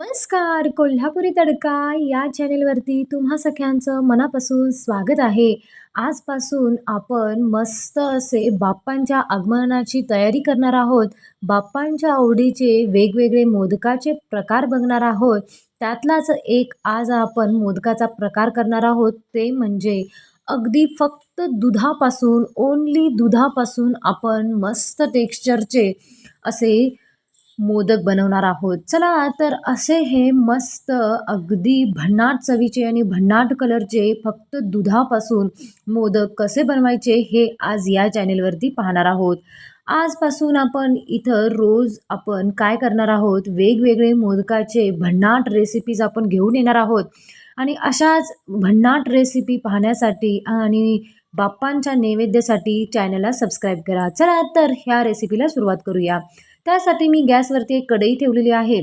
नमस्कार कोल्हापुरी तडका या चॅनेलवरती तुम्हा सख्यांचं मनापासून स्वागत आहे. आजपासून आपण मस्त असे बाप्पांच्या आगमनाची तयारी करणार आहोत. बाप्पांच्या आवडीचे वेगवेगळे मोदकाचे प्रकार बघणार आहोत. त्यातलाच एक आज आपण मोदकाचा प्रकार करणार आहोत. ते म्हणजे अगदी फक्त दुधापासून ओन्ली दुधापासून आपण मस्त टेक्स्चरचे असे मोदक बनवणार आहोत. चला तर असे हे मस्त अगदी भन्नाट चवीचे आणि भन्नाट कलरचे फक्त दुधापासून मोदक कसे बनवायचे हे आज या चॅनेलवरती पाहणार आहोत. आजपासून आपण इथं रोज आपण काय करणार आहोत? वेगवेगळे मोदकाचे भन्नाट रेसिपीज आपण घेऊन येणार आहोत. आणि अशाच भन्नाट रेसिपी पाहण्यासाठी आणि बाप्पांच्या नैवेद्यासाठी चॅनलला सबस्क्राईब करा. चला तर ह्या रेसिपीला सुरुवात करूया. त्यासाठी मी गॅसवरती एक कढई ठेवलेली आहे.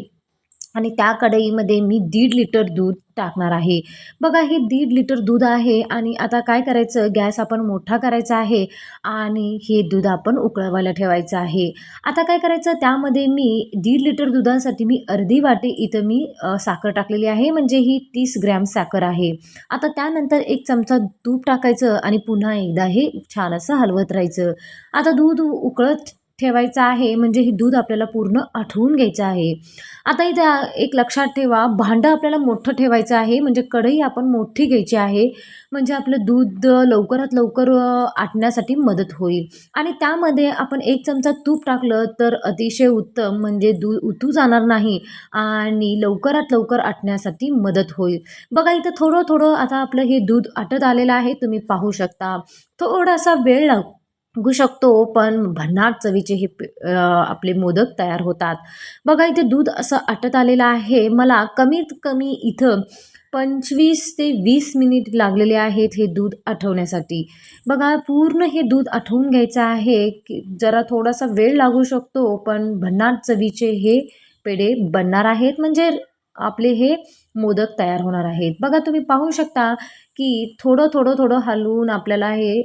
आणि त्या कढईमध्ये मी दीड लिटर दूध टाकणार आहे. बघा हे दीड लिटर दूध आहे आणि आता काय करायचं? गॅस आपण मोठा करायचा आहे आणि हे दूध आपण उकळवायला ठेवायचं आहे. आता काय करायचं? त्यामध्ये मी दीड लिटर दुधासाठी मी अर्धी वाटी इथं मी साखर टाकलेली आहे. म्हणजे ही तीस ग्रॅम साखर आहे. आता त्यानंतर एक चमचा तूप टाकायचं आणि पुन्हा एकदा हे छान असं हलवत राहायचं. आता दूध उकळत ठेवायचं आहे म्हणजे हे दूध आपल्याला पूर्ण आठवून घ्यायचं आहे. आता इथं एक लक्षात ठेवा भांडं आपल्याला मोठं ठेवायचं आहे म्हणजे कढई आपण मोठी घ्यायची आहे म्हणजे आपलं दूध लवकरात लवकर आटण्यासाठी मदत होईल. आणि त्यामध्ये आपण एक चमचा तूप टाकलं तर अतिशय उत्तम म्हणजे दूध उतू जाणार नाही आणि लवकरात लवकर आटण्यासाठी मदत होईल. बघा इथं थोडं थोडं आता आपलं हे दूध आटत आलेलं आहे तुम्ही पाहू शकता. थोडासा वेळ लाग बघू शकतो पण भन्नाट चवीचे हे आपले मोदक तयार होतात. बघा इथे दूध असं आटत आलेलं आहे. मला कमीत कमी इथं पंचवीस ते वीस मिनिट लागलेले आहेत हे दूध आठवण्यासाठी. बघा पूर्ण हे दूध आठवून घ्यायचं आहे की जरा थोडासा वेळ लागू शकतो पण भन्नाट चवीचे हे पेढे बनणार आहेत. म्हणजे आपले हे मोदक तयार होणार आहेत. बघा तुम्ही पाहू शकता की थोडं थोडं थोडं हलवून आपल्याला हे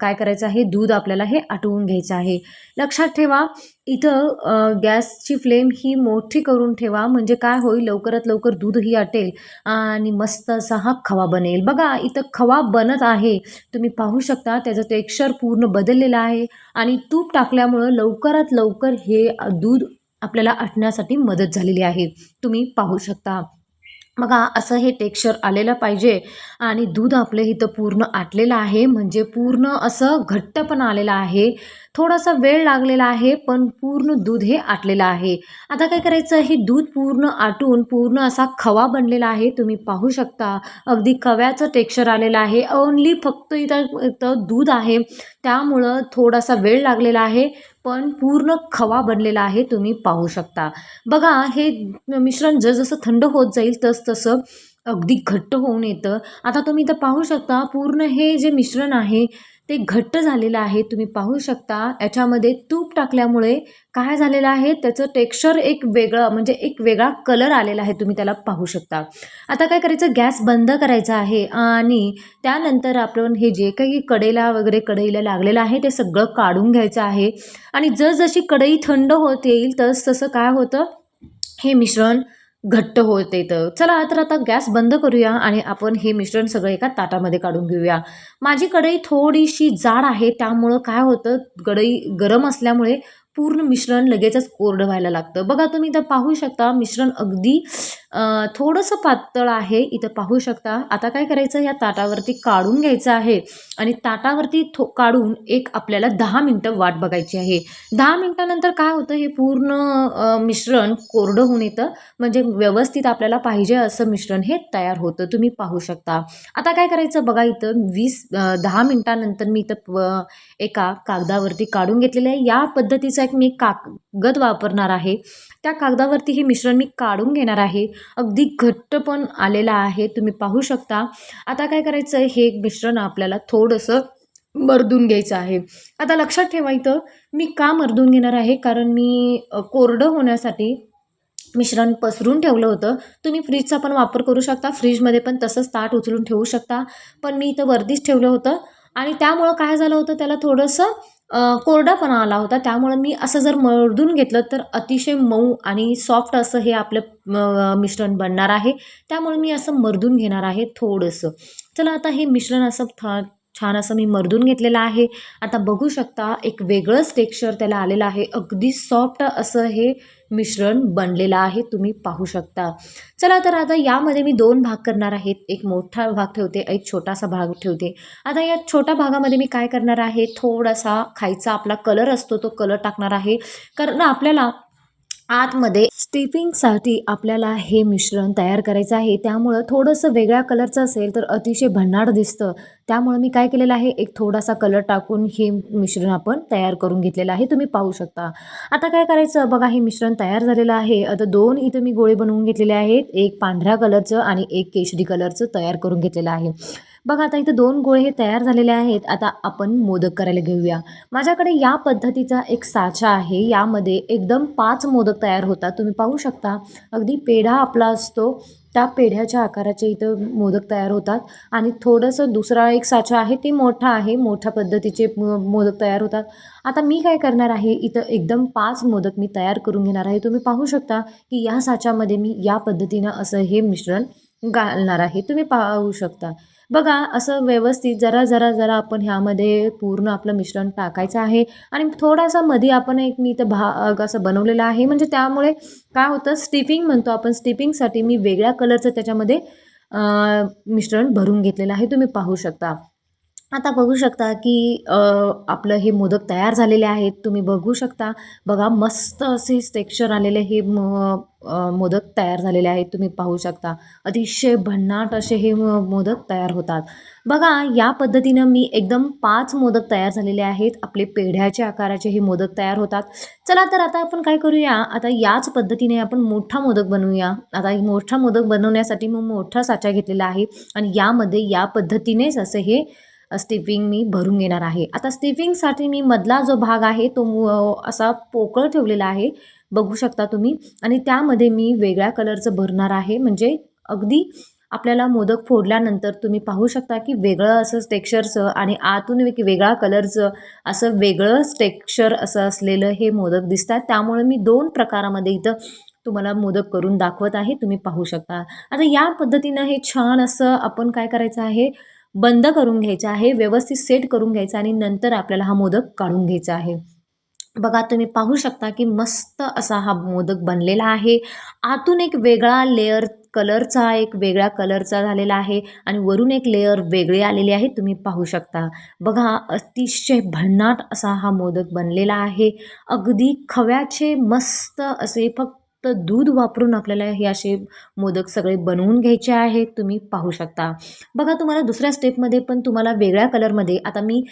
काय करायचं आहे? दूध आपल्याला हे आटवून घ्यायचं आहे. लक्षात ठेवा इथं गॅसची फ्लेम ही मोठी करून ठेवा. म्हणजे काय होईल? लवकरात लवकर दूधही आटेल आणि मस्त असा हा खवा बनेल. बघा इथं खवा बनत आहे. तुम्ही पाहू शकता त्याचं टेक्स्चर पूर्ण बदललेलं आहे आणि तूप टाकल्यामुळं लवकरात लवकर हे दूध आपल्याला आटण्यासाठी मदत झालेली आहे. तुम्ही पाहू शकता. बघा असं हे टेक्स्चर आलेलं पाहिजे आणि दूध आपलं इथं पूर्ण आटलेलं आहे. म्हणजे पूर्ण असं घट्ट पण आलेलं आहे. थोडासा वेळ लागलेला आहे पण पूर्ण दूध हे आटलेलं आहे. आता काय करायचं? हे दूध पूर्ण आटून पूर्ण असा खवा बनलेला आहे. तुम्ही पाहू शकता. अगदी खव्याचं टेक्स्चर आलेलं आहे. ओन्ली फक्त इथं इथं दूध आहे. त्यामुळं थोडासा वेळ लागलेला आहे पण पूर्ण खवा बनलेला आहे. तुम्ही पाहू शकता. बघा हे मिश्रण जसजसं थंड होत जाईल तस तसं अगदी घट्ट होऊन येतं. आता तुम्ही इथं पाहू शकता पूर्ण हे जे मिश्रण आहे ते घट्ट झालेलं आहे. तुम्ही पाहू शकता याच्यामध्ये तूप टाकल्यामुळे काय झालेलं आहे त्याचं टेक्स्चर एक वेगळं म्हणजे एक वेगळा कलर आलेला आहे. तुम्ही त्याला पाहू शकता. आता काय करायचं गॅस बंद करायचा आहे आणि त्यानंतर आपण हे जे काही कडेला वगैरे कढईला लागलेलं आहे ते सगळं काढून घ्यायचं आहे. आणि जसजशी कढई थंड होत येईल तस तसं काय होतं हे मिश्रण घट्ट होत येतं चला तर आता गॅस बंद करूया आणि आपण हे मिश्रण सगळं एका ताटामध्ये काढून घेऊया. माझी कढई थोडीशी जाड आहे त्यामुळं काय होतं कढई गरम असल्यामुळे पूर्ण मिश्रण लगेचच कोरडं व्हायला लागतं. बघा तुम्ही इथं पाहू शकता मिश्रण अगदी थोडंसं पातळ आहे. इथं पाहू शकता आता काय करायचं? या ताटावरती काढून घ्यायचं आहे आणि ताटावरती थो काढून एक आपल्याला दहा मिनटं वाट बघायची आहे. दहा मिनटानंतर काय होतं? हे पूर्ण मिश्रण कोरडं होऊन येतं. म्हणजे व्यवस्थित आपल्याला पाहिजे असं मिश्रण हे तयार होतं. तुम्ही पाहू शकता. आता काय करायचं? बघा इथं वीस दहा मिनटानंतर मी इथं एका कागदावरती काढून घेतलेलं आहे. या पद्धतीचं एक मी कागद वापरणार आहे. त्या कागदावरती हे मिश्रण मी काढून घेणार आहे. अगदी घट्ट पण आलेला आहे. तुम्ही पाहू शकता. आता काय करायचं? आहे हे मिश्रण आपल्याला थोडंसं मर्दून घ्यायचं आहे. आता लक्षात ठेवा इथं. मी का मर्दून घेणार आहे? कारण मी कोरडं होण्यासाठी मिश्रण पसरून ठेवलं होतं. तुम्ही फ्रीजचा पण वापर करू शकता. फ्रीजमध्ये पण तसंच ताट उचलून ठेवू शकता. पण मी इथं वरतीच ठेवलं होतं. आणि त्यामुळं काय झालं होतं? त्याला थोडंसं कोरडापणा आला होता. त्यामुळं मी असं जर मळदून घेतलं तर अतिशय मऊ आणि सॉफ्ट असं हे आपलं मिश्रण बनणार आहे. त्यामुळे मी असं मर्दून घेणार आहे थोडंसं. चला आता हे मिश्रण असं थ छान असं मी मर्दून घेतलेलं आहे. आता बघू शकता एक वेगळंच टेक्स्चर त्याला आलेलं आहे. अगदी सॉफ्ट असं हे मिश्रण बनलेलं आहे. तुम्ही पाहू शकता. चला तर आता यामध्ये मी दोन भाग करणार आहेत. एक मोठा भाग ठेवते एक छोटासा भाग ठेवते. आता या छोट्या भागामध्ये मी काय करणार आहे? थोडासा खायचा आपला कलर असतो तो कलर टाकणार आहे. कारण आपल्याला आतमध्ये स्टिफिंगसाठी आपल्याला हे मिश्रण तयार करायचं आहे. त्यामुळं थोडंसं वेगळ्या कलरचं असेल तर अतिशय भन्नाट दिसतं. त्यामुळं मी काय केलेलं आहे एक थोडासा कलर टाकून हे मिश्रण आपण तयार करून घेतलेलं आहे. तुम्ही पाहू शकता. आता काय करायचं? बघा हे मिश्रण तयार झालेलं आहे. आता दोन इथं मी गोळे बनवून घेतलेले आहेत. एक पांढऱ्या कलरचं आणि एक केशरी कलरचं तयार करून घेतलेलं आहे. बघा आता इथं दोन गोळे हे तयार झालेले आहेत. आता आपण मोदक करायला घेऊया. माझ्याकडे या पद्धतीचा एक साचा आहे. यामध्ये एकदम पाच मोदक तयार होतात. तुम्ही पाहू शकता अगदी पेढा आपला असतो. त्या पेढ्याच्या आकाराचे इथं मोदक तयार होतात. आणि थोडंसं दुसरा एक साचा आहे ते मोठा आहे. मोठ्या पद्धतीचे मोदक तयार होतात. आता मी काय करणार आहे? इथं एकदम पाच मोदक मी तयार करून घेणार आहे. तुम्ही पाहू शकता की या साच्यामध्ये मी या पद्धतीनं असं हे मिश्रण घालणार आहे. तुम्ही पाहू शकता. बघा असं व्यवस्थित जरा जरा जरा आपण ह्यामध्ये पूर्ण आपलं मिश्रण टाकायचं आहे. आणि थोडासा मध्ये आपण एक मी इथं भाग असं बनवलेला आहे. म्हणजे त्यामुळे काय होतं स्टिपिंग म्हणतो आपण स्टिपिंगसाठी मी वेगळ्या कलरचं त्याच्यामध्ये मिश्रण भरून घेतलेलं आहे. तुम्ही पाहू शकता. आता बघू शकता की आपलं हे मोदक तयार झालेले आहेत. तुम्ही बघू शकता. बघा मस्त असे टेक्स्चर आलेले हे मोदक तयार झालेले आहेत. तुम्ही पाहू शकता. अतिशय भन्नाट असे हे मोदक तयार होतात. बघा या पद्धतीनं मी एकदम पाच मोदक तयार झालेले आहेत. आपले पेढ्याच्या आकाराचे हे मोदक तयार होतात. चला तर आता आपण काय करूया? आता याच पद्धतीने आपण मोठा मोदक बनवूया. आता मोठा मोदक बनवण्यासाठी मग मोठा साचा घेतलेला आहे. आणि यामध्ये या पद्धतीनेच असे हे स्टिफिंग मी भरून घेणार आहे. आता स्टिफिंगसाठी मी मधला जो भाग आहे तो असा पोकळ ठेवलेला आहे. बघू शकता तुम्ही. आणि त्यामध्ये मी वेगळ्या कलरचं भरणार आहे. म्हणजे अगदी आपल्याला मोदक फोडल्यानंतर तुम्ही पाहू शकता की वेगळं असं टेक्स्चरचं आणि आतून एक वेगळा कलरचं असं वेगळंच टेक्स्चर असं असलेलं हे मोदक दिसतात. त्यामुळे मी दोन प्रकारामध्ये इथं तुम्हाला मोदक करून दाखवत आहे. तुम्ही पाहू शकता. आता या पद्धतीनं हे छान असं आपण काय करायचं आहे? बंद करून घ्यायचं आहे व्यवस्थित सेट करून घ्यायचा आणि नंतर आपल्याला हा मोदक काढून घ्यायचा आहे. बघा तुम्ही पाहू शकता की मस्त असा हा मोदक बनलेला आहे. आतून एक वेगळा लेअर कलरचा एक वेगळ्या कलरचा झालेला आहे आणि वरून एक लेअर वेगळे आलेले आहे तुम्ही पाहू शकता. बघा अतिशय भन्नाट असा हा मोदक बनलेला आहे. अगदी खव्याचे मस्त असे फक्त तर दूध वापरून आपल्याला हे असे मोदक सगळे बनवून घ्यायचे आहेत तुम्ही पाहू शकता. बघा तुम्हाला दुसऱ्या स्टेपमध्ये पण तुम्हाला वेगळ्या कलरमध्ये आता मी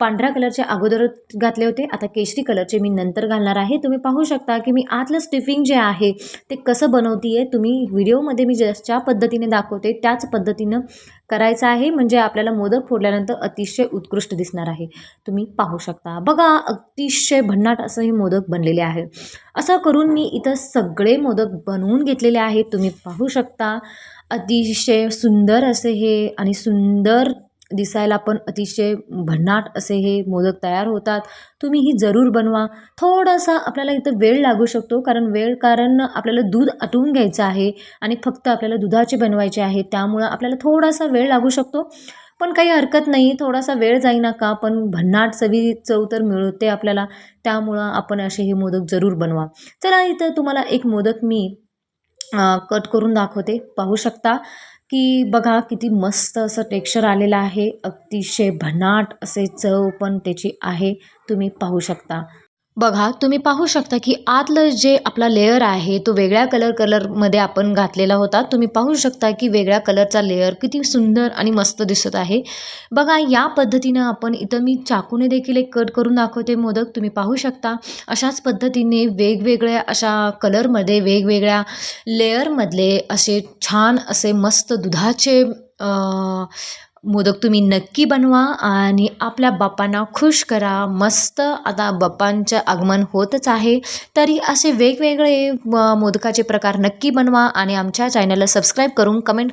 पांढऱ्या कलरचे अगोदर घातले होते आता केशरी कलरचे मी नंतर घालणार आहे. तुम्ही पाहू शकता की मी आतलं स्टिफिंग जे आहे ते कसं बनवते आहे तुम्ही व्हिडिओमध्ये मी ज्या पद्धतीने दाखवते त्याच पद्धतीनं करायचं आहे. म्हणजे आपल्याला मोदक फोडल्यानंतर अतिशय उत्कृष्ट दिसणार आहे. तुम्ही पाहू शकता. बघा अतिशय भन्नाट असं हे मोदक बनलेले आहे. असं करून मी इथं सगळं मोदक बनवून घेतलेले आहेत. तुम्ही पाहू शकता. अतिशय सुंदर असे हे आणि सुंदर दिसायला पण अतिशय भन्नाट असे हे मोदक तयार होतात. तुम्ही ही जरूर बनवा. थोडासा आपल्याला इथं वेळ लागू शकतो कारण वेळ कारण आपल्याला दूध आटवून घ्यायचं आहे आणि फक्त आपल्याला दुधाचे बनवायचे आहे. त्यामुळं आपल्याला थोडासा वेळ लागू शकतो. पण काही हरकत नाही थोडासा वेळ जाईना का? पण भन्नाट चवी चव तर मिळते आपल्याला त्यामुळं आपण असे हे मोदक जरूर बनवा. चला इथं तुम्हाला एक मोदक मी कट करून दाखवते. पाहू शकता की बघा किती मस्त असं टेक्स्चर आलेलं आहे. अतिशय भन्नाट असे चव पण त्याची आहे. तुम्ही पाहू शकता. बघा तुम्ही पाहू शकता की आतलं जे आपला लेयर आहे तो वेगळ्या कलर कलरमध्ये आपण घातलेला होता. तुम्ही पाहू शकता की वेगळ्या कलरचा लेअर किती सुंदर आणि मस्त दिसत आहे. बघा या पद्धतीनं आपण इथं मी चाकूने देखील एक कट करून दाखवते मोदक. तुम्ही पाहू शकता अशाच पद्धतीने वेगवेगळ्या अशा कलरमध्ये वेगवेगळ्या लेअरमधले असे छान असे मस्त दुधाचे मोदक तुम्ही नक्की बनवा आणि आपल्या बाप्पांना खुश करा. मस्त आता बाप्पांचं आगमन होतच आहे. तरी असे वेगवेगळे मोदकाचे प्रकार नक्की बनवा आणि आमच्या चॅनलला सबस्क्राईब करून कमेंट